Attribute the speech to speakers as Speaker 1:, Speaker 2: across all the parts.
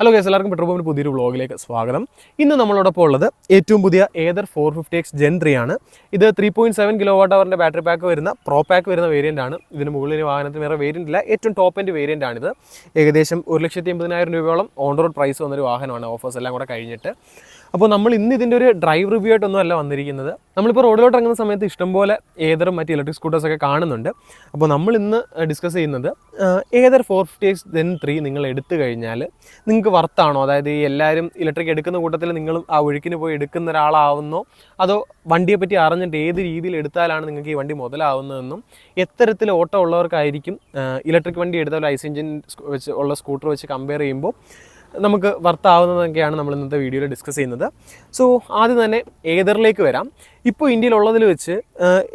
Speaker 1: Hello guys എല്ലാവർക്കും petrol പമ്പിന്റെ പുതിയൊരു വ്ളോഗിലേക്ക് സ്വാഗതം. ഇന്ന് നമ്മളോടൊപ്പം ഉള്ളത് ഏറ്റവും പുതിയ Ather four fifty X gen three ആണ്. ഇത് three point seven kilo watt അവറിന്റെ battery pack വരുന്ന പ്രോ പാക്ക് വരുന്ന വേരിയന്റ് ആണ്. ഇതിന് മുകളിൽ വാഹനത്തിന് വേറെ വേരിയന്റ് ഇല്ല. ഏറ്റവും ടോപ്പ് എൻഡ് വേരിയന്റ് ആണിത്. ഏകദേശം ഒരു ലക്ഷത്തി എൺപതിനായിരം രൂപയോളം ഓൺ റോഡ് പ്രൈസ് വന്നൊരു വാഹനമാണ്. ഓഫേഴ്സ് എല്ലാം കൂടെ കഴിഞ്ഞിട്ട്. അപ്പോൾ നമ്മൾ ഇന്ന് ഇതിന്റെ ഒരു ഡ്രൈവ് റിവ്യൂ ആയിട്ടൊന്നും അല്ല വന്നിരിക്കുന്നത്. നമ്മളിപ്പോൾ റോഡിലോട്ട് ഇറങ്ങുന്ന സമയത്ത് ഇഷ്ടംപോലെ ഏതറും മറ്റ് ഇലക്ട്രിക് സ്കൂട്ടേഴ്സൊക്കെ കാണുന്നുണ്ട്. അപ്പോൾ നമ്മൾ ഇന്ന് ഡിസ്കസ് ചെയ്യുന്നത് Ather four fifty X three നിങ്ങൾ എടുത്തു കഴിഞ്ഞാൽ നിങ്ങൾക്ക് വർത്താണോ അതായത് ഈ എല്ലാവരും ഇലക്ട്രിക് എടുക്കുന്ന കൂട്ടത്തിൽ നിങ്ങളും ആ ഒഴുക്കിന് പോയി എടുക്കുന്ന ഒരാളാവുന്നോ? അതോ വണ്ടിയെ പറ്റി അറിഞ്ഞിട്ട് ഏത് രീതിയിൽ എടുത്താലാണ് നിങ്ങൾക്ക് ഈ വണ്ടി മുതലാവുന്നതെന്നും എത്തരത്തിൽ ഓട്ടം ഉള്ളവർക്കായിരിക്കും ഇലക്ട്രിക് വണ്ടി എടുത്താൽ ഐസ് എഞ്ചിൻ വെച്ച് ഉള്ള സ്കൂട്ടർ വെച്ച് കമ്പയർ ചെയ്യുമ്പോൾ നമുക്ക് വർത്താവുന്നതൊക്കെയാണ് നമ്മൾ ഇന്നത്തെ വീഡിയോയിൽ ഡിസ്കസ് ചെയ്യുന്നത്. സോ ആദ്യം തന്നെ ഏതറിലേക്ക് വരാം. ഇപ്പോൾ ഇന്ത്യയിലുള്ളതിൽ വെച്ച്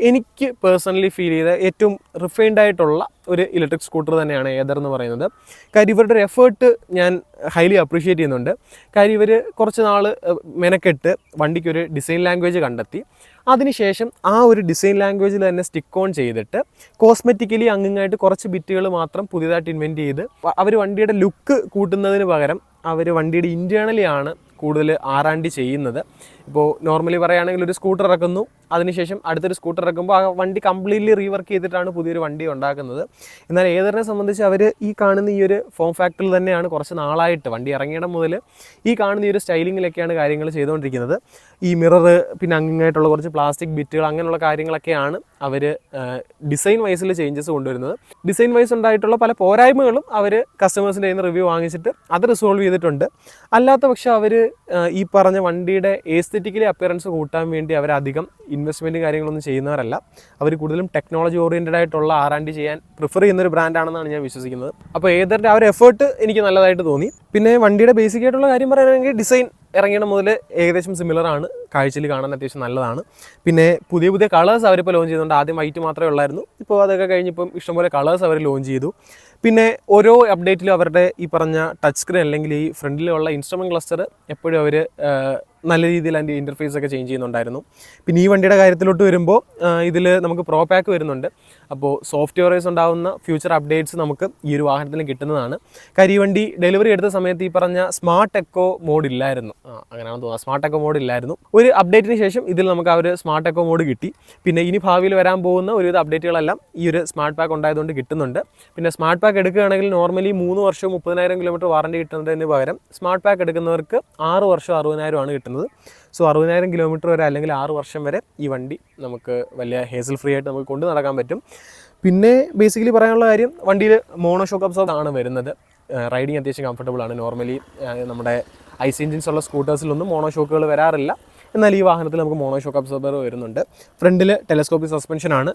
Speaker 1: എനിക്ക് പേഴ്സണലി ഫീൽ ചെയ്ത ഏറ്റവും റിഫൈൻഡ് ആയിട്ടുള്ള ഒരു ഇലക്ട്രിക് സ്കൂട്ടർ തന്നെയാണ് ഏതർ എന്ന് പറയുന്നത്. കാര്യം ഇവരുടെ ഒരു എഫേർട്ട് ഞാൻ ഹൈലി അപ്രീഷിയേറ്റ് ചെയ്യുന്നുണ്ട്. കാര്യം ഇവർ കുറച്ച് നാൾ മെനക്കെട്ട് വണ്ടിക്ക് ഒരു ഡിസൈൻ ലാംഗ്വേജ് കണ്ടെത്തി. അതിനുശേഷം ആ ഒരു ഡിസൈൻ ലാംഗ്വേജിൽ തന്നെ സ്റ്റിക്ക് ഓൺ ചെയ്തിട്ട് കോസ്മെറ്റിക്കലി അങ്ങായിട്ട് കുറച്ച് ബിറ്റുകൾ മാത്രം പുതിയതായിട്ട് ഇൻവെന്റ് ചെയ്ത് അവർ വണ്ടിയുടെ ലുക്ക് കൂട്ടുന്നതിന് പകരം അവർ വണ്ടിയുടെ ഇന്റേർണലി ആണ് കൂടുതൽ ആറാണ്ടി ചെയ്യുന്നത്. ഇപ്പോൾ നോർമലി പറയുകയാണെങ്കിൽ ഒരു സ്കൂട്ടർ ഇറക്കുന്നു അതിനുശേഷം അടുത്തൊരു സ്കൂട്ടർ ഇറക്കുമ്പോൾ ആ വണ്ടി കംപ്ലീറ്റ്ലി റീവർക്ക് ചെയ്തിട്ടാണ് പുതിയൊരു വണ്ടി ഉണ്ടാക്കുന്നത്. എന്നാൽ ഏതറിനെ സംബന്ധിച്ച് അവർ ഈ കാണുന്ന ഈ ഒരു ഫോം ഫാക്ടറിൽ തന്നെയാണ് കുറച്ച് നാളായിട്ട് വണ്ടി ഇറങ്ങിയിടം മുതൽ ഈ കാണുന്ന ഈ ഒരു സ്റ്റൈലിങ്ങിലൊക്കെയാണ് കാര്യങ്ങൾ ചെയ്തുകൊണ്ടിരിക്കുന്നത്. ഈ മിറർ പിന്നെ അങ്ങിങ്ങായിട്ടുള്ള കുറച്ച് പ്ലാസ്റ്റിക് ബിറ്റുകൾ അങ്ങനെയുള്ള കാര്യങ്ങളൊക്കെയാണ് അവർ ഡിസൈൻ വൈസിൽ ചേഞ്ചസ് കൊണ്ടുവരുന്നത്. ഡിസൈൻ വൈസ് ഉണ്ടായിട്ടുള്ള പല പോരായ്മകളും അവർ കസ്റ്റമേഴ്സിന്റെ കയ്യിൽ നിന്ന് റിവ്യൂ വാങ്ങിച്ചിട്ട് അത് റിസോൾവ് ചെയ്തിട്ടുണ്ട്. അല്ലാത്ത പക്ഷേ അവർ ഈ പറഞ്ഞ വണ്ടിയുടെ ഏസ്തെറ്റിക്കലി അപ്പിയറൻസ് കൂട്ടാൻ വേണ്ടി അവരധികം ഇൻവെസ്റ്റ്മെന്റ് കാര്യങ്ങളൊന്നും ചെയ്യുന്നവരല്ല. അവർ കൂടുതലും ടെക്നോളജി ഓറിയന്റഡ് ആയിട്ടുള്ള ആർ ആൻഡ് ചെയ്യാൻ പ്രിഫർ ചെയ്യുന്ന ഒരു ബ്രാൻഡാണെന്നാണ് ഞാൻ വിശ്വസിക്കുന്നത്. അപ്പോൾ ഏതറിന്റെ ആ ഒരു എഫേർട്ട് എനിക്ക് നല്ലതായിട്ട് തോന്നി. പിന്നെ വണ്ടിയുടെ ബേസിക് ആയിട്ടുള്ള കാര്യം പറയുകയാണെങ്കിൽ ഡിസൈൻ ഇറങ്ങിയത് മുതൽ ഏകദേശം സിമിലർ ആണ്. കാഴ്ചയിൽ കാണാൻ അത്യാവശ്യം നല്ലതാണ്. പിന്നെ പുതിയ പുതിയ കളേഴ്സ് അവരിപ്പോൾ ലോഞ്ച് ചെയ്യുന്നുണ്ട്. ആദ്യം വൈറ്റ് മാത്രമേ ഉള്ളായിരുന്നു. ഇപ്പോൾ അതൊക്കെ കഴിഞ്ഞിപ്പം ഇഷ്ടംപോലെ കളേഴ്സ് അവർ ലോഞ്ച് ചെയ്തു. പിന്നെ ഓരോ അപ്ഡേറ്റിലും അവരുടെ ഈ പറഞ്ഞ ടച്ച് സ്ക്രീൻ അല്ലെങ്കിൽ ഈ ഫ്രണ്ടിലുള്ള ഇൻസ്ട്രുമെന്റ് ക്ലസ്റ്റർ എപ്പോഴും അവർ നല്ല രീതിയിൽ അതിന്റെ ഇന്റർഫേസ് ഒക്കെ ചേഞ്ച് ചെയ്യുന്നുണ്ടായിരുന്നു. പിന്നെ ഈ വണ്ടിയുടെ കാര്യത്തിലോട്ട് വരുമ്പോൾ ഇതിൽ നമുക്ക് പ്രോ പാക്ക് വരുന്നുണ്ട്. അപ്പോൾ സോഫ്റ്റ്വെയർസ് ഉണ്ടാകുന്ന ഫ്യൂച്ചർ അപ്ഡേറ്റ്സ് നമുക്ക് ഈ ഒരു വാഹനത്തിൽ കിട്ടുന്നതാണ്. കാര്യം ഈ വണ്ടി ഡെലിവറി എടുത്ത സമയത്ത് ഈ പറഞ്ഞ സ്മാർട്ട് എക്കോ മോഡ് ഇല്ലായിരുന്നു. അങ്ങനെയാണെന്ന് തോന്നുന്നത് സ്മാർട്ട് എക്കോ മോഡ് ഇല്ലായിരുന്നു. ഒരു അപ്ഡേറ്റിന് ശേഷം ഇതിൽ നമുക്ക് ആ ഒരു സ്മാർട്ട് എക്കോ മോഡ് കിട്ടി. പിന്നെ ഇനി ഭാവിയിൽ വരാൻ പോകുന്ന ഒരുവിധ അപ്ഡേറ്റുകളെല്ലാം ഈ ഒരു സ്മാർട്ട് പാക്ക് ഉണ്ടായതുകൊണ്ട് കിട്ടുന്നുണ്ട്. പിന്നെ സ്മാർട്ട് പാക്ക് എടുക്കുകയാണെങ്കിൽ നോർമലി മൂന്ന് വർഷവും മുപ്പതിനായിരം കിലോമീറ്റർ വാറണ്ടി കിട്ടുന്നതിന് പകരം സ്മാർട്ട് പാക്ക് എടുക്കുന്നവർക്ക് ആറ് വർഷം അറുപതിനായിരം ആണ് കിട്ടുന്നത്. സോ അറുപതിനായിരം കിലോമീറ്റർ വരെ അല്ലെങ്കിൽ ആറ് വർഷം വരെ ഈ വണ്ടി നമുക്ക് വലിയ ഹേസൽ ഫ്രീ ആയിട്ട് നമുക്ക് കൊണ്ടു നടക്കാൻ പറ്റും. പിന്നെ ബേസിക്കലി പറയാനുള്ള കാര്യം വണ്ടിയിൽ മോണോ ഷോക്ക് അബ്സോർബ് ആണ് വരുന്നത്. റൈഡിങ് അത്യാവശ്യം കംഫർട്ടബിൾ ആണ്. നോർമലി നമ്മുടെ ഐസ് എഞ്ചിൻസ് ഉള്ള സ്കൂട്ടേഴ്സിലൊന്നും മോണോ ഷോക്കുകൾ വരാറില്ല. എന്നാൽ ഈ വാഹനത്തിൽ നമുക്ക് മോണോ ഷോക്ക് അബ്സോർബർ വരുന്നുണ്ട്. ഫ്രണ്ടിൽ ടെലസ്കോപ്പിക് സസ്പെൻഷനാണ്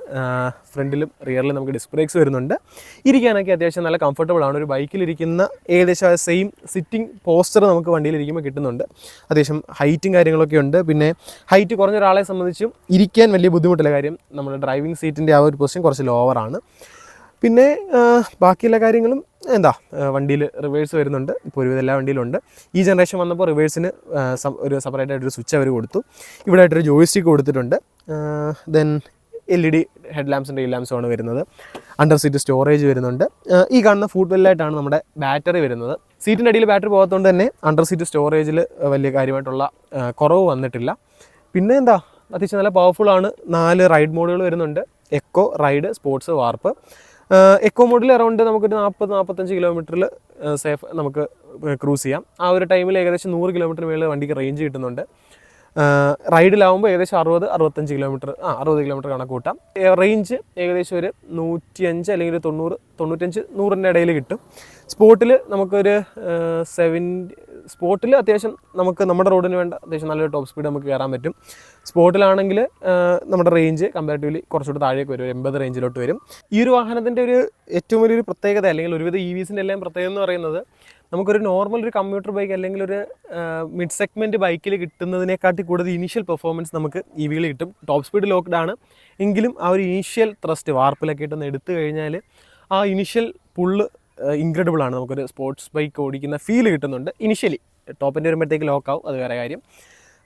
Speaker 1: ഫ്രണ്ടിലും റിയറിലും നമുക്ക് ഡിസ്ക് ബ്രേക്സ് വരുന്നുണ്ട്. ഇരിക്കാനൊക്കെ അത്യാവശ്യം നല്ല കംഫർട്ടബിൾ ആണ്. ഒരു ബൈക്കിലിരിക്കുന്ന ഏകദേശം സെയിം സിറ്റിംഗ് പോസ്റ്റർ നമുക്ക് വണ്ടിയിലിരിക്കുമ്പോൾ കിട്ടുന്നുണ്ട്. അത്യാവശ്യം ഹൈറ്റും കാര്യങ്ങളൊക്കെ ഉണ്ട്. പിന്നെ ഹൈറ്റ് കുറഞ്ഞ ഒരാളെ സംബന്ധിച്ചും ഇരിക്കാൻ വലിയ ബുദ്ധിമുട്ടില്ല. കാര്യം നമ്മുടെ ഡ്രൈവിംഗ് സീറ്റിന്റെ ആ ഒരു പൊസിഷൻ കുറച്ച് ലോവറാണ് പിന്നെ ബാക്കിയുള്ള കാര്യങ്ങളും എന്താ വണ്ടിയിൽ റിവേഴ്സ് വരുന്നുണ്ട്. ഇപ്പോൾ ഒരുവിധം എല്ലാ വണ്ടിയിലുണ്ട് ഈ ജനറേഷൻ വന്നപ്പോൾ റിവേഴ്സിന് ഒരു സെപ്പറേറ്റ് ആയിട്ടൊരു സ്വിച്ച് അവർ കൊടുത്തു. ഇവിടെ ആയിട്ടൊരു ജോയിസ്റ്റിക്ക് കൊടുത്തിട്ടുണ്ട്. Then L E D head ലാംപ്സിന്റെ ഈ ലാംസുമാണ് വരുന്നത്. അണ്ടർ സീറ്റ് സ്റ്റോറേജ് വരുന്നുണ്ട്. ഈ കാണുന്ന ഫുഡ് വെല്ലായിട്ടാണ് നമ്മുടെ ബാറ്ററി വരുന്നത്. സീറ്റിന്റെ അടിയിൽ ബാറ്ററി പോകാത്തതുകൊണ്ട് തന്നെ അണ്ടർ സീറ്റ് സ്റ്റോറേജിൽ വലിയ കാര്യമായിട്ടുള്ള കുറവ് വന്നിട്ടില്ല. പിന്നെ എന്താ അത്യാവശ്യം നല്ല പവർഫുൾ ആണ്. നാല് റൈഡ് മോഡുകൾ വരുന്നുണ്ട്. Eco ride sports warp eco മോഡിൽ അറൗണ്ട് നമുക്കൊരു നാൽപ്പത് നാൽപ്പത്തഞ്ച് കിലോമീറ്ററിൽ സേഫ് നമുക്ക് ക്രൂസ് ചെയ്യാം. ആ ഒരു ടൈമിൽ ഏകദേശം നൂറ് കിലോമീറ്റർ മേളിൽ വണ്ടിക്ക് റേഞ്ച് കിട്ടുന്നുണ്ട്. റൈഡിലാവുമ്പോൾ ഏകദേശം അറുപത് അറുപത്തഞ്ച് കിലോമീറ്റർ ആ അറുപത് കിലോമീറ്റർ കണക്ക് കൂട്ടാം. റേഞ്ച് ഏകദേശം ഒരു നൂറ്റിയഞ്ച് അല്ലെങ്കിൽ ഒരു തൊണ്ണൂറ് തൊണ്ണൂറ്റഞ്ച് നൂറിന്റെ ഇടയിൽ കിട്ടും. സ്പോട്ടിൽ നമുക്കൊരു സെവൻ സ്പോട്ടിൽ അത്യാവശ്യം നമുക്ക് നമ്മുടെ റോഡിന് വേണ്ട അത്യാവശ്യം നല്ലൊരു ടോപ്പ് സ്പീഡ് നമുക്ക് കയറാൻ പറ്റും. സ്പോട്ടിലാണെങ്കിൽ നമ്മുടെ റേഞ്ച് കമ്പാരിറ്റീവ്ലി കുറച്ചുകൂടി താഴേക്ക് വരും ഒരു എൺപത് റേഞ്ചിലോട്ട് വരും. ഈ ഒരു വാഹനത്തിന്റെ ഒരു ഏറ്റവും വലിയൊരു പ്രത്യേകത അല്ലെങ്കിൽ ഒരുവിധ ഇ വിസിന്റെ എല്ലാം പ്രത്യേകത എന്ന് പറയുന്നത് നമുക്കൊരു നോർമൽ ഒരു കമ്പ്യൂട്ടർ ബൈക്ക് അല്ലെങ്കിൽ ഒരു മിഡ് സെഗ്മെന്റ് ബൈക്കിൽ കിട്ടുന്നതിനെക്കാട്ടി കൂടുതൽ ഇനീഷ്യൽ പെർഫോമൻസ് നമുക്ക് ഇ വിയിൽ കിട്ടും. ടോപ്പ് സ്പീഡ് ലോക്ക്ഡ് ആണ്. എങ്കിലും ആ ഒരു ഇനീഷ്യൽ ത്രസ്റ്റ് വാർപ്പിലൊക്കെ ഇട്ടൊന്ന് എടുത്തു കഴിഞ്ഞാൽ ആ ഇനീഷ്യൽ പുള്ള് ഇൻക്രെഡിബിൾ ആണ്. നമുക്കൊരു സ്പോർട്സ് ബൈക്ക് ഓടിക്കുന്ന ഫീൽ കിട്ടുന്നുണ്ട്. ഇനിഷ്യലി ടോപ്പിന്റെ വരുമ്പോഴത്തേക്ക് ലോക്ക് ആവും. അത് വേറെ കാര്യം.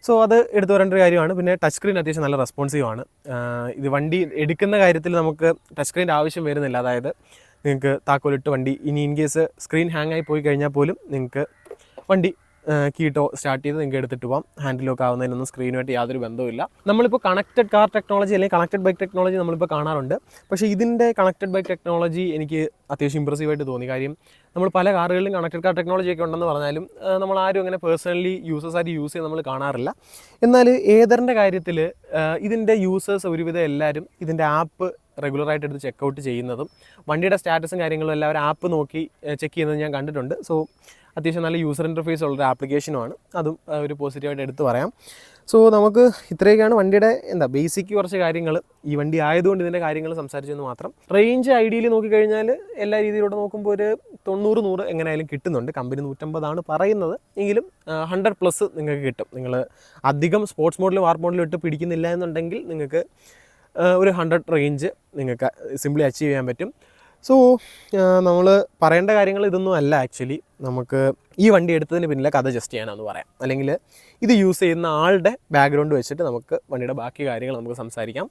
Speaker 1: സോ അത് എടുത്തു വരേണ്ട ഒരു കാര്യമാണ്. പിന്നെ ടച്ച് സ്ക്രീൻ അത്യാവശ്യം നല്ല റെസ്പോൺസീവ് ആണ്. ഇത് വണ്ടി എടുക്കുന്ന കാര്യത്തിൽ നമുക്ക് ടച്ച് സ്ക്രീന്റെ ആവശ്യം വരുന്നില്ല. അതായത് നിങ്ങൾക്ക് താക്കോലിട്ട് വണ്ടി ഇനി ഇൻ കേസ് സ്ക്രീൻ ഹാങ് ആയി പോയി കഴിഞ്ഞാൽ പോലും നിങ്ങൾക്ക് വണ്ടി കീട്ടോ സ്റ്റാർട്ട് ചെയ്ത് നിങ്ങൾക്ക് എടുത്തിട്ട് പോകാം ഹാൻഡിൽ ലോക്ക് ആവുന്നതിനൊന്നും സ്ക്രീനുമായിട്ട് യാതൊരു ബന്ധവുമില്ല. നമ്മളിപ്പോൾ കണക്റ്റഡ് കാർ ടെക്നോളജി അല്ലെങ്കിൽ കണക്റ്റഡ് ബൈക്ക് ടെക്നോളജി നമ്മളിപ്പോൾ കാണാറുണ്ട്. പക്ഷേ ഇതിന്റെ കണക്റ്റഡ് ബൈക്ക് ടെക്നോളജി എനിക്ക് അത്യാവശ്യം ഇമ്പ്രസീവായിട്ട് തോന്നി. കാര്യം നമ്മൾ പല കാറുകളിലും കണക്റ്റഡ് കാർ ടെക്നോളജി ഒക്കെ ഉണ്ടെന്ന് പറഞ്ഞാലും നമ്മൾ ആരും അങ്ങനെ പേഴ്സണലി യൂസേഴ്സ് ആയിട്ട് യൂസ് ചെയ്ത് നമ്മൾ കാണാറില്ല. എന്നാൽ ഏതറിന്റെ കാര്യത്തിൽ ഇതിന്റെ യൂസേഴ്സ് ഒരുവിധം എല്ലാവരും ഇതിന്റെ ആപ്പ് റെഗുലറായിട്ട് എടുത്ത് ചെക്കൗട്ട് ചെയ്യുന്നതും വണ്ടിയുടെ സ്റ്റാറ്റസും കാര്യങ്ങളും എല്ലാവരും ആപ്പ് നോക്കി ചെക്ക് ചെയ്യുന്നത് ഞാൻ കണ്ടിട്ടുണ്ട്. സോ അത്യാവശ്യം നല്ല യൂസർ ഇന്റർഫേസ് ഉള്ളൊരു ആപ്ലിക്കേഷനുമാണ് അതും ഒരു പോസിറ്റീവായിട്ട് എടുത്തു പറയാം. സോ നമുക്ക് ഇത്രയൊക്കെയാണ് വണ്ടിയുടെ എന്താ ബേസിക് കുറച്ച് കാര്യങ്ങൾ ഈ വണ്ടി ആയതുകൊണ്ട് ഇതിന്റെ കാര്യങ്ങൾ സംസാരിച്ചെന്ന് മാത്രം. റേഞ്ച് ഐഡിയയിൽ നോക്കിക്കഴിഞ്ഞാൽ എല്ലാ രീതിയിലൂടെ നോക്കുമ്പോൾ ഒരു തൊണ്ണൂറ് നൂറ് എങ്ങനെയായാലും കിട്ടുന്നുണ്ട്. കമ്പനി നൂറ്റമ്പതാണ് പറയുന്നത്. എങ്കിലും ഹൺഡ്രഡ് പ്ലസ് നിങ്ങൾക്ക് കിട്ടും. നിങ്ങൾ അധികം സ്പോർട്സ് മോഡലും വാർ മോഡലും ഇട്ട് പിടിക്കുന്നില്ല എന്നുണ്ടെങ്കിൽ നിങ്ങൾക്ക് ഒരു ഹൺഡ്രഡ് റേഞ്ച് നിങ്ങൾക്ക് സിംപ്ലി അച്ചീവ് ചെയ്യാൻ പറ്റും. സോ നമ്മൾ പറയേണ്ട കാര്യങ്ങൾ ഇതൊന്നും അല്ല ആക്ച്വലി നമുക്ക് ഈ വണ്ടി എടുത്തതിന് പിന്നിലെ കഥ ജസ്റ്റ് ചെയ്യാനാന്ന് പറയാം. അല്ലെങ്കിൽ ഇത് യൂസ് ചെയ്യുന്ന ആളുടെ ബാക്ക്ഗ്രൗണ്ട് വെച്ചിട്ട് നമുക്ക് വണ്ടിയുടെ ബാക്കി കാര്യങ്ങൾ നമുക്ക് സംസാരിക്കാം.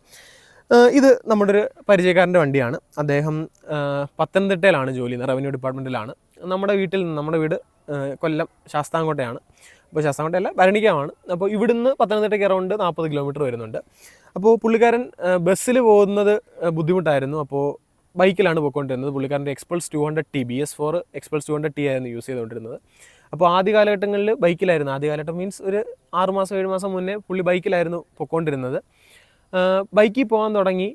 Speaker 1: ഇത് നമ്മുടെ ഒരു പരിചയക്കാരന്റെ വണ്ടിയാണ്. അദ്ദേഹം പത്തനംതിട്ടയിലാണ് ജോലി ചെയ്യുന്നത്. റവന്യൂ ഡിപ്പാർട്ട്മെന്റിലാണ് നമ്മുടെ വീട്ടിൽ നിന്ന് നമ്മുടെ വീട് കൊല്ലം ശാസ്താംകോട്ടയാണ്. അപ്പോൾ ശാസ്താംകോട്ടയല്ല ഭരണിക്കാവാണ്. അപ്പോൾ ഇവിടുന്ന് പത്തനംതിട്ടയ്ക്ക് അറൗണ്ട് നാൽപ്പത് കിലോമീറ്റർ വരുന്നുണ്ട്. അപ്പോൾ പുള്ളിക്കാരൻ ബസ്സിൽ പോകുന്നത് ബുദ്ധിമുട്ടായിരുന്നു. അപ്പോൾ ബൈക്കിലാണ് പോയിക്കൊണ്ടിരുന്നത്. പുള്ളിക്കാരന്റെ Xpulse two hundred T B S four Xpulse two hundred T ആയിരുന്നു യൂസ് ചെയ്തുകൊണ്ടിരുന്നത്. അപ്പോൾ ആദ്യ കാലഘട്ടങ്ങളിൽ ബൈക്കിലായിരുന്നു. ആദ്യ കാലഘട്ടം മീൻസ് ഒരു ആറ് മാസം ഏഴ് മാസം മുന്നേ പുള്ളി ബൈക്കിലായിരുന്നു പോയിക്കൊണ്ടിരുന്നത്. ബൈക്കിൽ പോകാൻ തുടങ്ങി.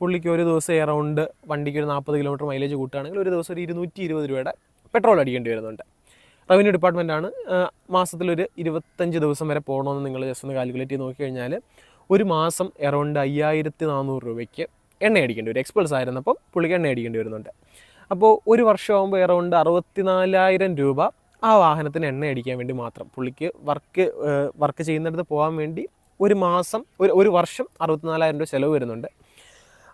Speaker 1: പുള്ളിക്ക് ഒരു ദിവസം എറൗണ്ട് വണ്ടിക്ക് ഒരു നാൽപ്പത് കിലോമീറ്റർ മൈലേജ് കൂട്ടുകയാണെങ്കിൽ ഒരു ദിവസം ഒരു ഇരുന്നൂറ്റി ഇരുപത് രൂപയുടെ പെട്രോൾ അടിക്കേണ്ടി വരുന്നുണ്ട്. റവന്യൂ ഡിപ്പാർട്ട്മെന്റാണ് മാസത്തിലൊരു ഇരുപത്തഞ്ച് ദിവസം വരെ പോകണമെന്ന് നിങ്ങൾ ജസ്റ്റ് ഒന്ന് കാൽക്കുലേറ്റ് ചെയ്ത് നോക്കിക്കഴിഞ്ഞാൽ ഒരു മാസം എറൗണ്ട് അയ്യായിരത്തി നാനൂറ് രൂപയ്ക്ക് എണ്ണ അടിക്കേണ്ടി വരും. എക്സ്പൾസ് ആയിരുന്നപ്പം പുള്ളിക്ക് എണ്ണ അടിക്കേണ്ടി വരുന്നുണ്ട്. അപ്പോൾ ഒരു വർഷമാകുമ്പോൾ എറൗണ്ട് അറുപത്തിനാലായിരം രൂപ ആ വാഹനത്തിന് എണ്ണ അടിക്കാൻ വേണ്ടി മാത്രം പുള്ളിക്ക് വർക്ക് വർക്ക് ചെയ്യുന്നിടത്ത് പോകാൻ വേണ്ടി ഒരു മാസം ഒരു ഒരു വർഷം അറുപത്തിനാലായിരം രൂപ ചിലവ് വരുന്നുണ്ട്.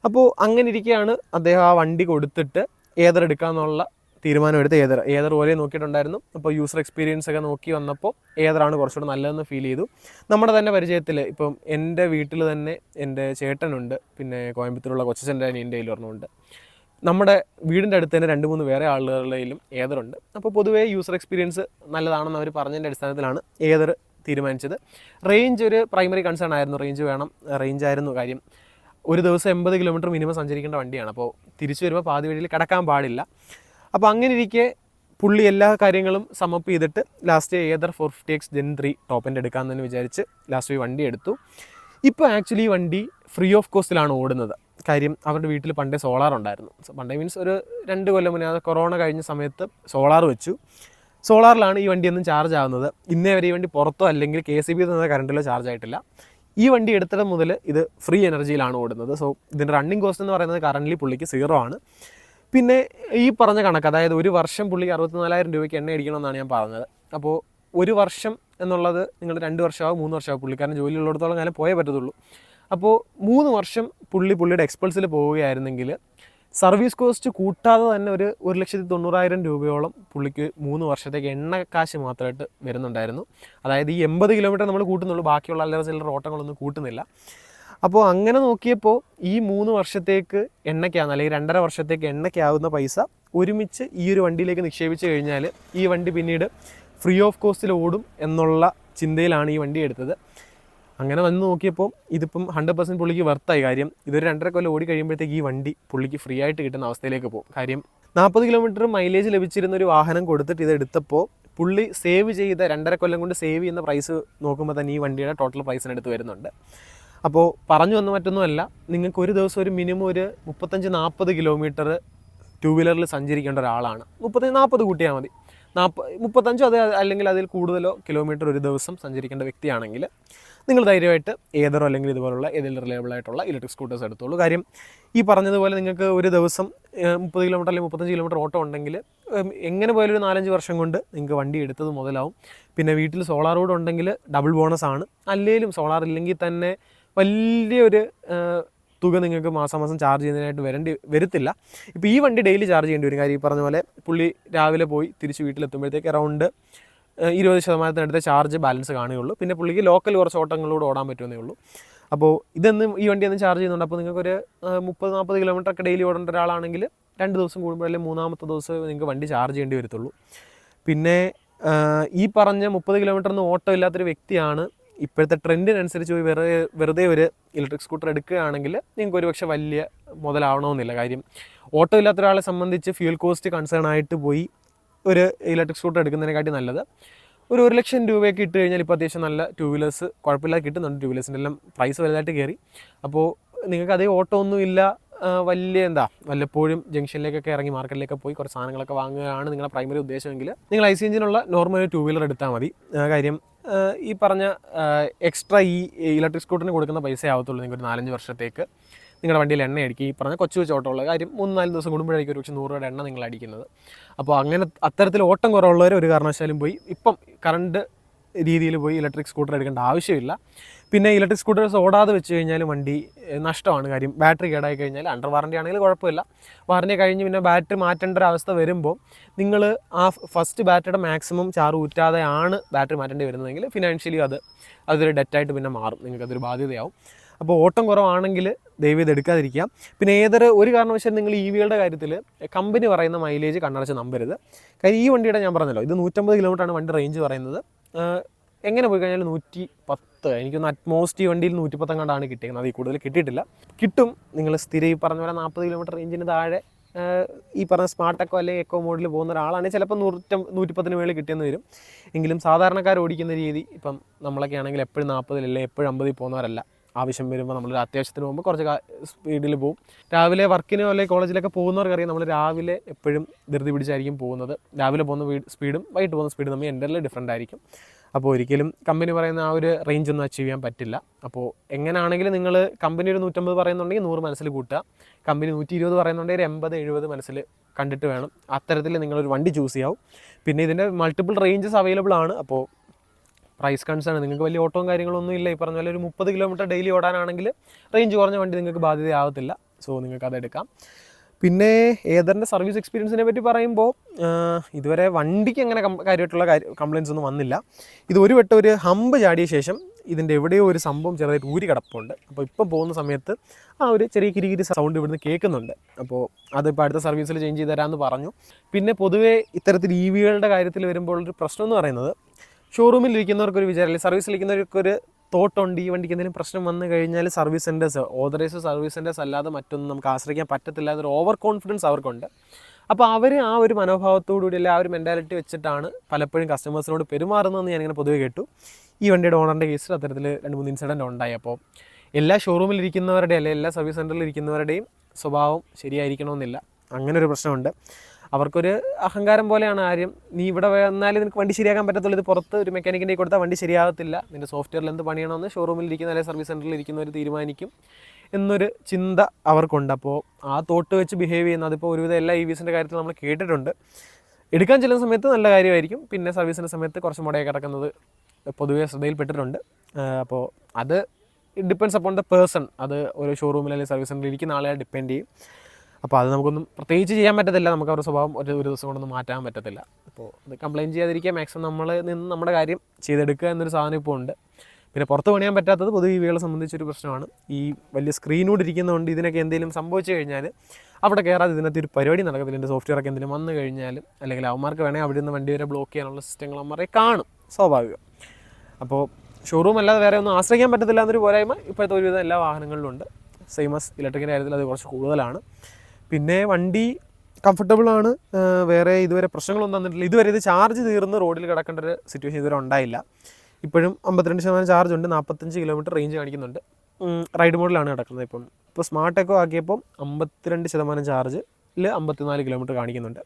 Speaker 1: അപ്പോൾ അങ്ങനെ ഇരിക്കുകയാണ് അദ്ദേഹം ആ വണ്ടി കൊടുത്തിട്ട് ഏതർ എടുക്കാമെന്നുള്ള തീരുമാനമെടുത്ത് ഏതർ ഏതർ പോലെ നോക്കിയിട്ടുണ്ടായിരുന്നു. അപ്പോൾ യൂസർ എക്സ്പീരിയൻസ് ഒക്കെ നോക്കി വന്നപ്പോൾ ഏതറാണ് കുറച്ചുകൂടെ നല്ലതെന്ന് ഫീൽ ചെയ്തു. നമ്മുടെ തന്നെ പരിചയത്തിൽ ഇപ്പം എന്റെ വീട്ടിൽ തന്നെ എന്റെ ചേട്ടനുണ്ട്. പിന്നെ കോയമ്പത്തൂരുള്ള കൊച്ചച്ഛന്റെ അനിയന്റെ ഒരെണ്ണമുണ്ട്. നമ്മുടെ വീടിന്റെ അടുത്ത് തന്നെ രണ്ട് മൂന്ന് വേറെ ആളുകളിലും ഏതറുണ്ട്. അപ്പോൾ പൊതുവേ യൂസർ എക്സ്പീരിയൻസ് നല്ലതാണെന്ന് അവർ പറഞ്ഞതിന്റെ അടിസ്ഥാനത്തിലാണ് ഏതർ തീരുമാനിച്ചത്. റേഞ്ച് ഒരു പ്രൈമറി കൺസേൺ ആയിരുന്നു. റേഞ്ച് വേണം റേഞ്ച് ആയിരുന്നു കാര്യം. ഒരു ദിവസം എൺപത് കിലോമീറ്റർ മിനിമം സഞ്ചരിക്കേണ്ട വണ്ടിയാണ്. അപ്പോൾ തിരിച്ചു വരുമ്പോൾ പാതി വഴിയിൽ കിടക്കാൻ പാടില്ല. അപ്പോൾ അങ്ങനെ ഇരിക്കെ പുള്ളി എല്ലാ കാര്യങ്ങളും സമപ്പ് ചെയ്തിട്ട് last Ather four fifty X gen three ടോപ്പന്റെ എടുക്കാമെന്ന് തന്നെ വിചാരിച്ച് ലാസ്റ്റ് ഈ വണ്ടി എടുത്തു. ഇപ്പോൾ ആക്ച്വലി ഈ വണ്ടി ഫ്രീ ഓഫ് കോസ്റ്റിലാണ് ഓടുന്നത്. കാര്യം അവരുടെ വീട്ടിൽ പണ്ടേ സോളാർ ഉണ്ടായിരുന്നു. പണ്ടേ മീൻസ് ഒരു രണ്ട് കൊല്ലം മുന്നേ അത് കൊറോണ കഴിഞ്ഞ സമയത്ത് സോളാർ വെച്ചു. സോളാറിലാണ് ഈ വണ്ടി ഒന്നും ചാർജ് ആവുന്നത്. ഇന്നേ വരെ ഈ വണ്ടി പുറത്തോ അല്ലെങ്കിൽ കെ സി ബി തന്ന കറണ്ടിലോ ചാർജ് ആയിട്ടില്ല. ഈ വണ്ടി എടുത്തിടം മുതൽ ഇത് ഫ്രീ എനർജിയിലാണ് ഓടുന്നത്. സോ ഇതിന്റെ റണ്ണിങ് കോസ്റ്റ് എന്ന് പറയുന്നത് കറന്റ് പുള്ളിക്ക് സീറോ ആണ്. പിന്നെ ഈ പറഞ്ഞ കണക്ക് അതായത് ഒരു വർഷം പുള്ളിക്ക് അറുപത്തിനാലായിരം രൂപയ്ക്ക് എണ്ണ അടിക്കണമെന്നാണ് ഞാൻ പറഞ്ഞത്. അപ്പോൾ ഒരു വർഷം എന്നുള്ളത് നിങ്ങൾ രണ്ട് വർഷമാവും മൂന്ന് വർഷമാവും പുള്ളിക്കാരൻ ജോലി ഉള്ളിടത്തോളം കാലം പോയേ പറ്റത്തുള്ളൂ. അപ്പോൾ മൂന്ന് വർഷം പുള്ളി പുള്ളിയുടെ എക്സ്പൾസിൽ പോവുകയായിരുന്നെങ്കിൽ സർവീസ് കോസ്റ്റ് കൂട്ടാതെ തന്നെ ഒരു ഒരു ലക്ഷത്തി തൊണ്ണൂറായിരം രൂപയോളം പുള്ളിക്ക് മൂന്ന് വർഷത്തേക്ക് എണ്ണ കാശ് മാത്രമായിട്ട് വരുന്നുണ്ടായിരുന്നു. അതായത് ഈ എൺപത് കിലോമീറ്റർ നമ്മൾ കൂട്ടുന്നുള്ളൂ ബാക്കിയുള്ള അല്ലറ ചില്ലറ ഓട്ടങ്ങളൊന്നും കൂട്ടുന്നില്ല. അപ്പോൾ അങ്ങനെ നോക്കിയപ്പോൾ ഈ മൂന്ന് വർഷത്തേക്ക് എണ്ണയ്ക്കാവുന്ന അല്ലെങ്കിൽ രണ്ടര വർഷത്തേക്ക് എണ്ണയ്ക്കാവുന്ന പൈസ ഒരുമിച്ച് ഈ ഒരു വണ്ടിയിലേക്ക് നിക്ഷേപിച്ച് കഴിഞ്ഞാൽ ഈ വണ്ടി പിന്നീട് ഫ്രീ ഓഫ് കോസ്റ്റിൽ ഓടും എന്നുള്ള ചിന്തയിലാണ് ഈ വണ്ടി എടുത്തത്. അങ്ങനെ വന്ന് നോക്കിയപ്പോൾ ഇതിപ്പം ഹൺഡ്രഡ് പെർസെന്റ് പുള്ളിക്ക് വർത്തായി കാര്യം ഇതൊരു രണ്ടര കൊല്ലം ഓടി കഴിയുമ്പോഴത്തേക്ക് ഈ വണ്ടി പുള്ളിക്ക് ഫ്രീ ആയിട്ട് കിട്ടുന്ന അവസ്ഥയിലേക്ക് പോകും. കാര്യം നാൽപ്പത് കിലോമീറ്റർ മൈലേജ് ലഭിച്ചിരുന്ന ഒരു വാഹനം കൊടുത്തിട്ട് ഇത് എടുത്തപ്പോൾ പുള്ളി സേവ് ചെയ്ത രണ്ടര കൊല്ലം കൊണ്ട് സേവ് ചെയ്യുന്ന പ്രൈസ് നോക്കുമ്പോൾ തന്നെ ഈ വണ്ടിയുടെ ടോട്ടൽ പ്രൈസിനടുത്ത് വരുന്നുണ്ട്. അപ്പോൾ പറഞ്ഞു വന്ന മറ്റൊന്നുമല്ല. നിങ്ങൾക്ക് ഒരു ദിവസം ഒരു മിനിമം ഒരു മുപ്പത്തഞ്ച് നാൽപ്പത് കിലോമീറ്റർ ടൂ വീലറിൽ സഞ്ചരിക്കേണ്ട ഒരാളാണ്. മുപ്പത്തഞ്ച് നാൽപ്പത് കൂട്ടിയാൽ മതി. നാൽപ്പ മുപ്പത്തഞ്ചോ അത് അല്ലെങ്കിൽ അതിൽ കൂടുതലോ കിലോമീറ്റർ ഒരു ദിവസം സഞ്ചരിക്കേണ്ട വ്യക്തിയാണെങ്കിൽ നിങ്ങൾ ധൈര്യമായിട്ട് ഏതറോ അല്ലെങ്കിൽ ഇതുപോലുള്ള ഏതെങ്കിലും റിലയബിൾ ആയിട്ടുള്ള ഇലക്ട്രിക് സ്കൂട്ടേഴ്സ് എടുത്തോളൂ. കാര്യം ഈ പറഞ്ഞതുപോലെ നിങ്ങൾക്ക് ഒരു ദിവസം മുപ്പത് കിലോമീറ്റർ അല്ലെങ്കിൽ മുപ്പത്തഞ്ച് കിലോമീറ്റർ ഓട്ടം ഉണ്ടെങ്കിൽ എങ്ങനെ പോയാലും ഒരു നാലഞ്ച് വർഷം കൊണ്ട് നിങ്ങൾക്ക് വണ്ടി എടുത്തത് മുതലാവും. പിന്നെ വീട്ടിൽ സോളാർ റോഡ് ഉണ്ടെങ്കിൽ ഡബിൾ ബോണസ് ആണ്. അല്ലെങ്കിലും സോളാർ ഇല്ലെങ്കിൽ തന്നെ വലിയൊരു തുക നിങ്ങൾക്ക് മാസം മാസം ചാർജ് ചെയ്യുന്നതിനായിട്ട് വരേണ്ടി വരത്തില്ല. ഇപ്പോൾ ഈ വണ്ടി ഡെയിലി ചാർജ് ചെയ്യേണ്ടി വരും. കാര്യം ഈ പറഞ്ഞ പോലെ പുള്ളി രാവിലെ പോയി തിരിച്ച് വീട്ടിലെത്തുമ്പോഴത്തേക്ക് അറൗണ്ട് ഇരുപത് ശതമാനത്തിനടുത്ത് ചാർജ് ബാലൻസ് കാണുകയുള്ളൂ. പിന്നെ പുള്ളിക്ക് ലോക്കൽ കുറച്ച് ഓട്ടങ്ങളിലൂടെ ഓടാൻ പറ്റുമെന്നേ ഉള്ളൂ. അപ്പോൾ ഇതൊന്നും ഈ വണ്ടി ഒന്നും ചാർജ് ചെയ്യുന്നുണ്ട്. അപ്പോൾ നിങ്ങൾക്കൊരു മുപ്പത് നാൽപ്പത് കിലോമീറ്റർ ഒക്കെ ഡെയിലി ഓടേണ്ട ഒരാളാണെങ്കിൽ രണ്ട് ദിവസം കൂടുമ്പോൾ അല്ലെങ്കിൽ മൂന്നാമത്തെ ദിവസം നിങ്ങൾക്ക് വണ്ടി ചാർജ് ചെയ്യേണ്ടി വരത്തുള്ളൂ. പിന്നെ ഈ പറഞ്ഞ മുപ്പത് കിലോമീറ്ററിന് ഓട്ടോ ഇല്ലാത്തൊരു വ്യക്തിയാണ് ഇപ്പോഴത്തെ ട്രെൻഡിനനുസരിച്ച് പോയി വെറുതെ വെറുതെ ഒരു ഇലക്ട്രിക് സ്കൂട്ടർ എടുക്കുകയാണെങ്കിൽ നിങ്ങൾക്ക് ഒരുപക്ഷെ വലിയ മുതലാവണമെന്നില്ല. കാര്യം ഓട്ടോ ഇല്ലാത്ത ഒരാളെ സംബന്ധിച്ച് ഫ്യൂൽ കോസ്റ്റ് കൺസേൺ ആയിട്ട് പോയി ഒരു ഇലക്ട്രിക് സ്കൂട്ടർ എടുക്കുന്നതിനെക്കാട്ടി നല്ലത്. ഒരു ഒരു ലക്ഷം രൂപയൊക്കെ ഇട്ട് കഴിഞ്ഞാൽ ഇപ്പോൾ അത്യാവശ്യം നല്ല ടൂ വീലേഴ്സ് കുഴപ്പമില്ലാതെ കിട്ടുന്നുണ്ട്. ടൂ വീലേഴ്സിന്റെ എല്ലാം പ്രൈസ് വലുതായിട്ട് കയറി. അപ്പോൾ നിങ്ങൾക്ക് അതേ ഓട്ടോ ഒന്നും ഇല്ല വലിയ എന്താ വല്ലപ്പോഴും ജംഗ്ഷനിലേക്കൊക്കെ ഇറങ്ങി മാർക്കറ്റിലേക്ക് പോയി കുറച്ച് സാധനങ്ങളൊക്കെ വാങ്ങുകയാണ് നിങ്ങളുടെ പ്രൈമറി ഉദ്ദേശമെങ്കിൽ. നിങ്ങൾ ഐ സി എഞ്ചിനുള്ള നോർമൽ ടൂ വീലർ എടുത്താൽ മതി. കാര്യം ഈ പറഞ്ഞ എക്സ്ട്രാ ഈ ഇലക്ട്രിക് സ്കൂട്ടറിന് കൊടുക്കുന്ന പൈസ ആവത്തുള്ളൂ നിങ്ങൾക്ക് ഒരു നാലഞ്ച് വർഷത്തേക്ക്. നിങ്ങളുടെ വണ്ടിയിൽ എണ്ണ അടിക്കുക ഈ പറഞ്ഞ കൊച്ചു കൊച്ചു കാര്യം മൂന്ന് നാല് ദിവസം കൂടുമ്പോഴായിരിക്കും ഒരു പക്ഷേ നൂറ് രൂപയുടെ എണ്ണ നിങ്ങൾ അടിക്കുന്നത് അപ്പോൾ അങ്ങനെ അത്തരത്തിൽ ഓട്ടം കുറവുള്ളവർ ഒരു കാരണവശാലും പോയി. ഇപ്പം കറണ്ട് രീതിയിൽ പോയി ഇലക്ട്രിക് സ്കൂട്ടർ എടുക്കേണ്ട ആവശ്യമില്ല. പിന്നെ ഇലക്ട്രിക് സ്കൂട്ടേഴ്സ് ഓടാതെ വെച്ച് കഴിഞ്ഞാൽ വണ്ടി നഷ്ടമാണ്. കാര്യം ബാറ്ററി കേടായി കഴിഞ്ഞാൽ അണ്ടർ വാറണ്ടി ആണെങ്കിൽ കുഴപ്പമില്ല. വാറണ്ടി കഴിഞ്ഞ് പിന്നെ ബാറ്ററി മാറ്റേണ്ട ഒരു അവസ്ഥ വരുമ്പോൾ നിങ്ങൾ ആ ഫസ്റ്റ് ബാറ്ററിയുടെ മാക്സിമം ചാർജ് ഊറ്റാതെയാണ് ബാറ്ററി മാറ്റേണ്ടി വരുന്നതെങ്കിൽ ഫിനാൻഷ്യലി അത് അതൊരു ഡെറ്റായിട്ട് പിന്നെ മാറും. നിങ്ങൾക്ക് അതൊരു ബാധ്യതയാവും. അപ്പോൾ ഓട്ടം കുറവാണെങ്കിൽ ദയവ് ഇത് എടുക്കാതിരിക്കുക. പിന്നെ ഏതൊരു ഒരു കാരണവശാലും നിങ്ങൾ ഇ വികളുടെ കാര്യത്തിൽ കമ്പനി പറയുന്ന മൈലേജ് കണ്ണടച്ച് നമ്പരുത്. കാര്യം ഈ വണ്ടിയുടെ ഞാൻ പറഞ്ഞല്ലോ ഇത് നൂറ്റമ്പത് കിലോമീറ്ററാണ് വണ്ടി റേഞ്ച് പറയുന്നത്. എങ്ങനെ പോയി കഴിഞ്ഞാൽ നൂറ്റി പത്ത്. എനിക്കൊന്ന് അറ്റ്മോസ്റ്റ് ഈ വണ്ടിയിൽ നൂറ്റി കണ്ടാണ് കിട്ടിയത് അതിൽ കൂടുതൽ കിട്ടിയിട്ടില്ല. കിട്ടും. നിങ്ങൾ സ്ഥിരം ഈ പറഞ്ഞ പോലെ നാൽപ്പത് കിലോമീറ്റർ റേഞ്ചിന് താഴെ ഈ പറഞ്ഞ സ്മാർട്ട് എക്കോ അല്ലെങ്കിൽ എക്കോ മോഡിൽ പോകുന്ന ഒരാളാണെങ്കിൽ ചിലപ്പോൾ നൂറ്റം നൂറ്റിപ്പത്തിന് മേളിൽ കിട്ടിയെന്ന് വരും. എങ്കിലും സാധാരണക്കാർ ഓടിക്കുന്ന രീതി ഇപ്പം നമ്മളൊക്കെ ആണെങ്കിൽ എപ്പോഴും നാൽപ്പതിലല്ലേ എപ്പോഴും അമ്പതിൽ പോകുന്നവരല്ല. ആവശ്യം വരുമ്പോൾ നമ്മൾ അത്യാവശ്യത്തിന് പോകുമ്പോൾ കുറച്ച് സ്പീഡിൽ പോകും രാവിലെ വർക്കിനോ അല്ലെങ്കിൽ കോളേജിലൊക്കെ പോകുന്നവർക്കറിയാം നമ്മൾ രാവിലെ എപ്പോഴും ധൃതി പിടിച്ചായിരിക്കും പോകുന്നത്. രാവിലെ പോകുന്ന സ്പീഡും വൈകിട്ട് പോകുന്ന സ്പീഡും തമ്മിൽ എന്റെ ഡിഫറന്റ് ആയിരിക്കും. അപ്പോൾ ഒരിക്കലും കമ്പനി പറയുന്ന ആ ഒരു റേഞ്ച് ഒന്നും അച്ചീവ് ചെയ്യാൻ പറ്റില്ല. അപ്പോൾ എങ്ങനെയാണെങ്കിലും നിങ്ങൾ കമ്പനി ഒരു നൂറ്റമ്പത് പറയുന്നുണ്ടെങ്കിൽ നൂറ് മനസ്സിൽ കൂട്ടുക. കമ്പനി നൂറ്റി ഇരുപത് പറയുന്നുണ്ടെങ്കിൽ ഒരു എൺപത് എഴുപത് മനസ്സിൽ കണ്ടിട്ട് വേണം. അത്തരത്തിൽ നിങ്ങളൊരു വണ്ടി ചൂസ് ചെയ്യാവും. പിന്നെ ഇതിന്റെ മൾട്ടിപ്പിൾ റേഞ്ചസ് അവൈലബിൾ ആണ്. അപ്പോൾ പ്രൈസ് കൺസേൺ നിങ്ങൾക്ക് വലിയ ഓട്ടവും കാര്യങ്ങളൊന്നും ഇല്ല. ഈ പറഞ്ഞ പോലെ ഒരു മുപ്പത് കിലോമീറ്റർ ഡെയിലി ഓടാനാണെങ്കിൽ റേഞ്ച് കുറഞ്ഞ വണ്ടി നിങ്ങൾക്ക് ബാധ്യതയാവത്തില്ല. സോ നിങ്ങൾക്ക് അതെടുക്കാം പിന്നെ ഏതറിന്റെ സർവീസ് എക്സ്പീരിയൻസിനെ പറ്റി പറയുമ്പോൾ ഇതുവരെ വണ്ടിക്ക് അങ്ങനെ കാര്യമായിട്ടുള്ള കംപ്ലയിൻസ് ഒന്നും വന്നില്ല. ഇത് ഒരു വട്ടം ഒരു ഹമ്പ് ചാടിയ ശേഷം ഇതിന്റെ എവിടെയോ ഒരു സംഭവം ചെറുതായിട്ട് ഊരി കിടപ്പുണ്ട്. അപ്പോൾ ഇപ്പം പോകുന്ന സമയത്ത് ആ ഒരു ചെറിയ കിരികിരി സൗണ്ട് ഇവിടുന്ന് കേൾക്കുന്നുണ്ട്. അപ്പോൾ അതിപ്പോൾ അടുത്ത സർവീസിൽ ചേഞ്ച് ചെയ്ത് തരാമെന്ന് പറഞ്ഞു. പിന്നെ പൊതുവേ ഇത്തരത്തിൽ ഇ വികളുടെ കാര്യത്തിൽ വരുമ്പോൾ ഒരു പ്രശ്നം എന്ന് പറയുന്നത് ഷോറൂമിൽ ഇരിക്കുന്നവർക്ക് ഒരു വിചാരം അല്ലെങ്കിൽ സർവീസിൽ ഇരിക്കുന്നവർക്ക് ഒരു തോട്ടുണ്ട്. ഈ വണ്ടിക്ക് എന്തെങ്കിലും പ്രശ്നം വന്നു കഴിഞ്ഞാൽ service centres authorised service centres അല്ലാതെ മറ്റൊന്നും നമുക്ക് ആശ്രയിക്കാൻ പറ്റത്തില്ല. അതൊരു ഓവർ കോൺഫിഡൻസ് അവർക്കുണ്ട്. അപ്പോൾ അവർ ആ ഒരു മനോഭാവത്തോടുകൂടി അല്ലെ ആ ഒരു മെന്റാലിറ്റി വെച്ചിട്ടാണ് പലപ്പോഴും കസ്റ്റമേഴ്സിനോട് പെരുമാറുന്നതെന്ന് ഞാനിങ്ങനെ പൊതുവെ കേട്ടു. ഈ വണ്ടിയുടെ ഓണറിന്റെ കേസിൽ അത്തരത്തിൽ രണ്ട് മൂന്ന് ഇൻസിഡന്റ് ഉണ്ടായി. അപ്പോൾ എല്ലാ ഷോറൂമിൽ ഇരിക്കുന്നവരുടെ അല്ലെ എല്ലാ സർവീസ് സെന്ററിൽ ഇരിക്കുന്നവരുടെയും സ്വഭാവം ശരിയായിരിക്കണമെന്നില്ല. അങ്ങനെ ഒരു പ്രശ്നമുണ്ട്. അവർക്കൊരു അഹങ്കാരം പോലെയാണ് ആര്യം. നീ ഇവിടെ വന്നാലേ നിനക്ക് വണ്ടി ശരിയാക്കാൻ പറ്റത്തുള്ളൂ. ഇത് പുറത്ത് ഒരു മെക്കാനിക്കിന്റെ കൊടുത്താൽ വണ്ടി ശരിയാകത്തില്ല. നിന്റെ സോഫ്റ്റ്വെയറിൽ എന്ത് പണിയണമെന്ന് ഷോറൂമിൽ ഇരിക്കുന്ന അല്ലെങ്കിൽ സർവീസ് സെന്ററിൽ ഇരിക്കുന്നവർ തീരുമാനിക്കും എന്നൊരു ചിന്ത അവർക്കുണ്ട്. അപ്പോൾ ആ തോട്ട് വെച്ച് ബിഹേവ് ചെയ്യുന്ന അതിപ്പോൾ ഒരുവിധം എല്ലാ ഇ വിസിന്റെ കാര്യത്തിൽ നമ്മൾ കേട്ടിട്ടുണ്ട്. എടുക്കാൻ ചെല്ലുന്ന സമയത്ത് നല്ല കാര്യമായിരിക്കും. പിന്നെ സർവീസിന്റെ സമയത്ത് കുറച്ച് മുടയൊക്കെ കിടക്കുന്നത് പൊതുവേ ശ്രദ്ധയിൽപ്പെട്ടിട്ടുണ്ട്. അപ്പോൾ അത് ഡിപ്പെൻസ് അപ്പോൺ ദ പേഴ്സൺ അത് ഒരു ഷോറൂമിൽ അല്ലെങ്കിൽ സർവീസ് സെന്ററിൽ ഇരിക്കുന്ന ആളെ ഡിപ്പെൻഡ് ചെയ്യും. അപ്പോൾ അത് നമുക്കൊന്നും പ്രത്യേകിച്ച് ചെയ്യാൻ പറ്റത്തില്ല. നമുക്ക് അവരുടെ സ്വഭാവം ഒരു ഒരു ദിവസം കൊണ്ടൊന്നും മാറ്റാൻ പറ്റത്തില്ല. അപ്പോൾ അത് കംപ്ലയിന്റ് ചെയ്യാതിരിക്കുക. മാക്സിമം നമ്മൾ നിന്ന് നമ്മുടെ കാര്യം ചെയ്തെടുക്കുക എന്നൊരു സാധനം ഇപ്പോൾ ഉണ്ട്. പിന്നെ പുറത്ത് പണിയാൻ പറ്റാത്തത് പൊതു ജീവികളെ സംബന്ധിച്ചൊരു പ്രശ്നമാണ്. ഈ വലിയ സ്ക്രീനോട് ഇരിക്കുന്നതുകൊണ്ട് ഇതിനൊക്കെ എന്തെങ്കിലും സംഭവിച്ചു കഴിഞ്ഞാൽ അവിടെ കയറാതെ ഇതിനകത്ത് ഒരു പരിപാടി നടക്കത്തില്ല. എന്റെ സോഫ്റ്റ്വെയർ ഒക്കെ എന്തെങ്കിലും വന്നു കഴിഞ്ഞാൽ അല്ലെങ്കിൽ അവന്മാർക്ക് വേണമെങ്കിൽ അവിടെ നിന്ന് വണ്ടി വരെ ബ്ലോക്ക് ചെയ്യാനുള്ള സിസ്റ്റങ്ങൾ അവന്മാരെ കാണും. സ്വാഭാവികം. അപ്പോൾ ഷോറൂം അല്ലാതെ വേറെ ഒന്നും ആശ്രയിക്കാൻ പറ്റത്തില്ല എന്നൊരു പോരായ്മ ഇപ്പോഴത്തെ ഒരുവിധം എല്ലാ വാഹനങ്ങളിലും ഉണ്ട്. സെയിമസ് ഇലക്ട്രിക്കിന്റെ കാര്യത്തിൽ അത് കുറച്ച് കൂടുതലാണ്. പിന്നെ വണ്ടി കംഫർട്ടബിൾ ആണ്. വേറെ ഇതുവരെ പ്രശ്നങ്ങളൊന്നും തന്നിട്ടില്ല. ഇതുവരെ ഇത് ചാർജ് തീർന്ന് റോഡിൽ കിടക്കേണ്ട ഒരു സിറ്റുവേഷൻ ഇതുവരെ ഉണ്ടായില്ല. ഇപ്പോഴും അമ്പത്തിരണ്ട് ശതമാനം ചാർജ് ഉണ്ട്. നാൽപ്പത്തഞ്ച് കിലോമീറ്റർ റേഞ്ച് കാണിക്കുന്നുണ്ട്. റൈഡ് മോഡിലാണ് കിടക്കുന്നത് ഇപ്പം. ഇപ്പോൾ സ്മാർട്ട് എക്കോ ആക്കിയപ്പം അമ്പത്തിരണ്ട് ശതമാനം ചാർജിൽ അമ്പത്തിനാല് കിലോമീറ്റർ കാണിക്കുന്നുണ്ട്.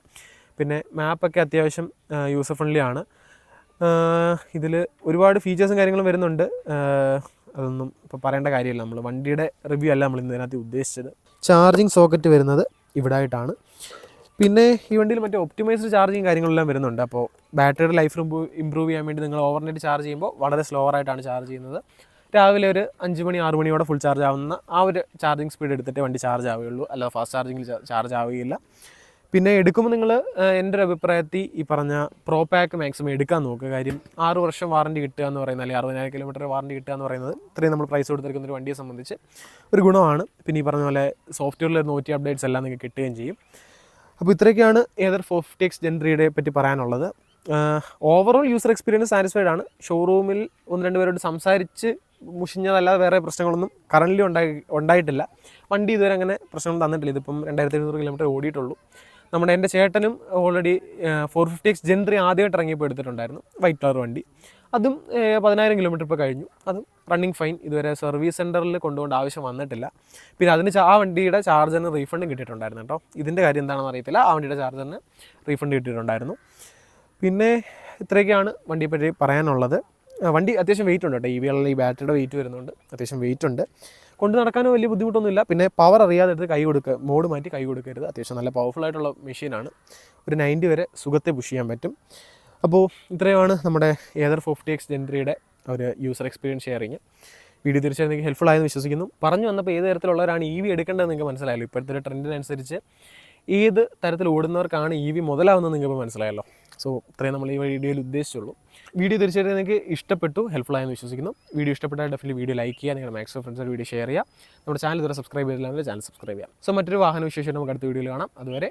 Speaker 1: പിന്നെ മാപ്പൊക്കെ അത്യാവശ്യം യൂസർ ഫ്രണ്ട്ലി ആണ്. ഇതിൽ ഒരുപാട് ഫീച്ചേഴ്സും കാര്യങ്ങളും വരുന്നുണ്ട്. അതൊന്നും ഇപ്പോൾ പറയേണ്ട കാര്യമില്ല. നമ്മൾ വണ്ടിയുടെ റിവ്യൂ അല്ല നമ്മൾ ഇതിനകത്ത് ഉദ്ദേശിച്ചത്. ചാർജിങ് സോക്കറ്റ് വരുന്നത് ഇവിടെ ആയിട്ടാണ് പിന്നെ ഈ വണ്ടിയിൽ മറ്റേ ഒപ്റ്റിമൈസ്ഡ് ചാർജിങ് കാര്യങ്ങളെല്ലാം വരുന്നുണ്ട്. അപ്പോൾ ബാറ്ററിയുടെ ലൈഫ് ഇമ്പ്രൂവ് ചെയ്യാൻ വേണ്ടി നിങ്ങൾ ഓവർനൈറ്റ് ചാർജ് ചെയ്യുമ്പോൾ വളരെ സ്ലോവർ ആയിട്ടാണ് ചാർജ് ചെയ്യുന്നത്. രാവിലെ ഒരു അഞ്ച് മണി ആറ് മണിയോടെ ഫുൾ ചാർജ് ആവുന്ന ആ ഒരു ചാർജിങ് സ്പീഡ് എടുത്തിട്ട് വണ്ടി ചാർജ് ആവുകയുള്ളൂ. അല്ലാതെ ഫാസ്റ്റ് ചാർജിങ്ങിൽ ചാർജ് ആവുകയില്ല. പിന്നെ എടുക്കുമ്പോൾ നിങ്ങൾ എന്റെ ഒരു അഭിപ്രായത്തിൽ ഈ പറഞ്ഞ പ്രോ പാക്ക് മാക്സിമം എടുക്കാൻ നോക്കുക. കാര്യം ആറ് വർഷം വാറണ്ടി കിട്ടുക എന്ന് പറയുന്നത് അല്ലെങ്കിൽ അറുപതിനായിരം കിലോമീറ്റർ വാറണ്ടി കിട്ടുക എന്ന് പറയുന്നത് ഇത്രയും നമ്മൾ പ്രൈസ് കൊടുത്തിരിക്കുന്ന ഒരു വണ്ടിയെ സംബന്ധിച്ച് ഒരു ഗുണമാണ്. പിന്നെ ഈ പറഞ്ഞ പോലെ സോഫ്റ്റ്വെയറിൽ നോറ്റി അപ്ഡേറ്റ്സ് എല്ലാം നിങ്ങൾക്ക് കിട്ടുകയും ചെയ്യും. അപ്പോൾ ഇത്രയൊക്കെയാണ് ഏതർ ഫോർ ഫിഫ്റ്റി എക്സ് ജെൻറിയുടെ പറ്റി പറയാനുള്ളത്. ഓവറോൾ യൂസർ എക്സ്പീരിയൻസ് സാറ്റിസ്ഫൈഡ് ആണ്. ഷോറൂമിൽ ഒന്ന് രണ്ട് പേരോട് സംസാരിച്ച് മുഷിഞ്ഞതല്ലാതെ വേറെ പ്രശ്നങ്ങളൊന്നും കറന്റ് ഉണ്ടായി ഉണ്ടായിട്ടില്ല. വണ്ടി ഇതുവരെ അങ്ങനെ പ്രശ്നങ്ങൾ തന്നിട്ടില്ല. ഇതിപ്പം രണ്ടായിരത്തി എഴുന്നൂറ് കിലോമീറ്റർ ഓടിയിട്ടുള്ളൂ. നമ്മുടെ എന്റെ ചേട്ടനും already four fifty X gen three ആദ്യമായിട്ട് ഇറങ്ങിയപ്പോൾ എടുത്തിട്ടുണ്ടായിരുന്നു വൈറ്റ് കളർ വണ്ടി. അതും പതിനായിരം കിലോമീറ്റർ ഇപ്പോൾ കഴിഞ്ഞു. അതും റണ്ണിങ് ഫൈൻ ഇതുവരെ സർവീസ് സെന്ററിൽ കൊണ്ടുപോകേണ്ട ആവശ്യം വന്നിട്ടില്ല. പിന്നെ അതിന് ആ വണ്ടിയുടെ ചാർജറിന് റീഫണ്ടും കിട്ടിയിട്ടുണ്ടായിരുന്നു കേട്ടോ. ഇതിന്റെ കാര്യം എന്താണെന്ന് അറിയത്തില്ല. ആ വണ്ടിയുടെ ചാർജറിന് റീഫണ്ട് കിട്ടിയിട്ടുണ്ടായിരുന്നു. പിന്നെ ഇത്രയൊക്കെയാണ് വണ്ടിയെപ്പറ്റി പറയാനുള്ളത്. വണ്ടി അത്യാവശ്യം വെയിറ്റ് ഉണ്ട് കേട്ടോ. ഇ വി ഈ ബാറ്ററിയുടെ വെയിറ്റ് വരുന്നുണ്ട്. അത്യാവശ്യം വെയിറ്റ് ഉണ്ട്. കൊണ്ട് നടക്കാനും വലിയ ബുദ്ധിമുട്ടൊന്നുമില്ല. പിന്നെ പവർ അറിയാതെ എടുത്ത് കൈ കൊടുക്കുക മോഡ് മാറ്റി കൈ കൊടുക്കരുത്. അത്യാവശ്യം നല്ല പവർഫുൾ ആയിട്ടുള്ള മെഷീനാണ് ഒരു നയന്റി വരെ സുഖത്തെ പുഷ് ചെയ്യാൻ പറ്റും. അപ്പോൾ ഇത്രയുമാണ് നമ്മുടെ ഏതർ ഫിഫ്റ്റി എക്സ് ജെൻട്രിയുടെ ഒരു യൂസർ എക്സ്പീരിയൻസ് ഷെയറിങ് വീഡിയോ തീർച്ചയായും നിങ്ങൾക്ക് ഹെൽപ്ഫുൾ ആയെന്ന് വിശ്വസിക്കുന്നു. പറഞ്ഞു വന്നപ്പോൾ ഏത് തരത്തിലുള്ളവരാണ് ഇ വി എടുക്കേണ്ടത് നിങ്ങൾക്ക് മനസ്സിലായല്ലോ. ഇപ്പോഴത്തെ ഒരു ട്രെൻഡിനനുസരിച്ച് ഏത് തരത്തിൽ ഓടുന്നവർക്കാണ് ഇ വി മുതലാവുന്നത് നിങ്ങൾക്ക് മനസ്സിലായല്ലോ. സോ ഇത്രയും നമ്മൾ ഈ വീഡിയോയിൽ ഉദ്ദേശിച്ചുള്ളൂ. വീഡിയോ തീർച്ചയായിട്ടും നിങ്ങൾക്ക് ഇഷ്ടപ്പെട്ടു ഹെൽപ്ഫുൾ ആയെന്ന് വിശ്വസിക്കുന്നു. വീഡിയോ ഇഷ്ടപ്പെട്ടാൽ ഡെഫിനറ്റ് വീഡിയോ ലൈക്ക് ചെയ്യുക നിങ്ങളുടെ മാക്സിമം ഫ്രണ്ട്സ് വീഡിയോ ഷെയർ ചെയ്യുക. നമ്മുടെ ചാനൽ ഇതുവരെ സബ്സ്ക്രൈബ് ചെയ്തില്ലെങ്കിൽ ചാനൽ സബ്സ്ക്രൈബ് ചെയ്യാം സോ മറ്റൊരു വാഹന വിശേഷം നമുക്ക് അടുത്ത വീഡിയോയിൽ കാണാം. അതുവരെ